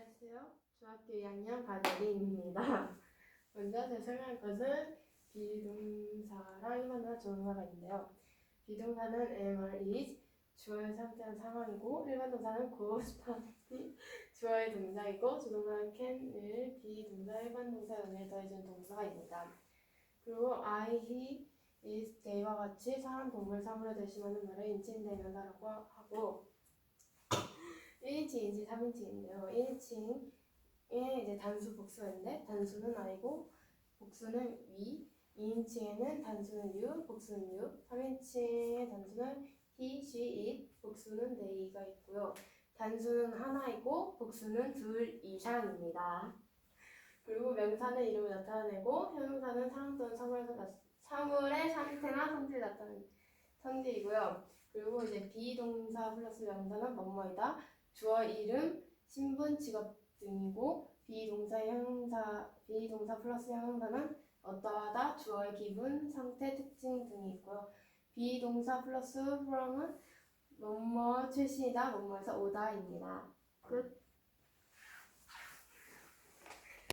안녕하세요. 중학교 2학년 박예린입니다. 먼저 제가 설명할 것은 비동사랑 일반사 조동사가 있는데요. 비동사는 am, is, 주어의 상태한 상황이고 일반 동사는 goes, pass이 주어의 동사이고 조동사는 can을 비동사, 일반 동사 연에 더해준 동사입니다. 그리고 I, he, is, they와 같이 사람, 동물, 사물에 대신하는 말을 인칭 대명사라고 하고 1인칭인지 3인칭인데요. 1인칭에 이제 단수 복수인데 단수는 I고 복수는 we 2인칭에는 단수는 you, 복수는 you 3인칭의 단수는 he, she, it, 복수는 they가 있고요. 단수는 하나이고 복수는 둘 이상입니다. 그리고 명사는 이름을 나타내고 형용사는 사람 또는 사물에서 나, 사물의 상태나 성질을 나타내는 성질이고요. 그리고 이제 비동사 플러스 명사는 뭐뭐이다. 주어 이름, 신분, 직업 등이고 비동사 형용사 비동사 플러스 형용사는 어떠하다, 주어의 기분, 상태, 특징 등이 있고요. 비동사 플러스 from은 뭐뭐 출신이다, 뭐뭐에서 오다입니다. 끝.